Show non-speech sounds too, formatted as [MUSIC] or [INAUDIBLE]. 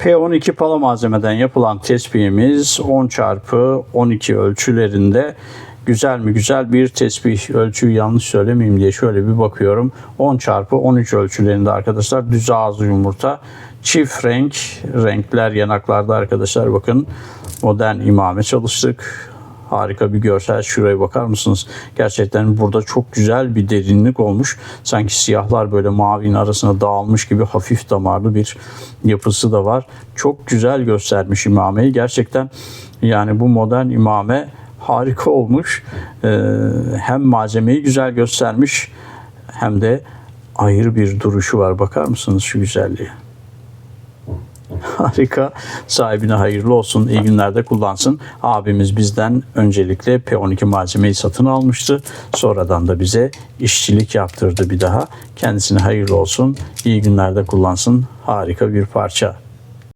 P12 pala malzemeden yapılan tespihimiz 10 çarpı 12 ölçülerinde güzel mi güzel bir tesbih ölçüyü yanlış söylemeyeyim diye şöyle bir bakıyorum. 10 çarpı 13 ölçülerinde arkadaşlar düz ağızlı yumurta çift renk renkler yanaklarda arkadaşlar bakın modern imame çalıştık. Harika bir görsel. Şuraya bakar mısınız? Gerçekten burada çok güzel bir derinlik olmuş. Sanki siyahlar böyle mavinin arasına dağılmış gibi hafif damarlı bir yapısı da var. Çok güzel göstermiş imameyi. Gerçekten yani bu modern imame harika olmuş. Ee, hem malzemeyi güzel göstermiş hem de ayrı bir duruşu var. Bakar mısınız şu güzelliğe? [LAUGHS] Harika. Sahibine hayırlı olsun. İyi günlerde kullansın. Abimiz bizden öncelikle P12 malzemeyi satın almıştı. Sonradan da bize işçilik yaptırdı bir daha. Kendisine hayırlı olsun. İyi günlerde kullansın. Harika bir parça.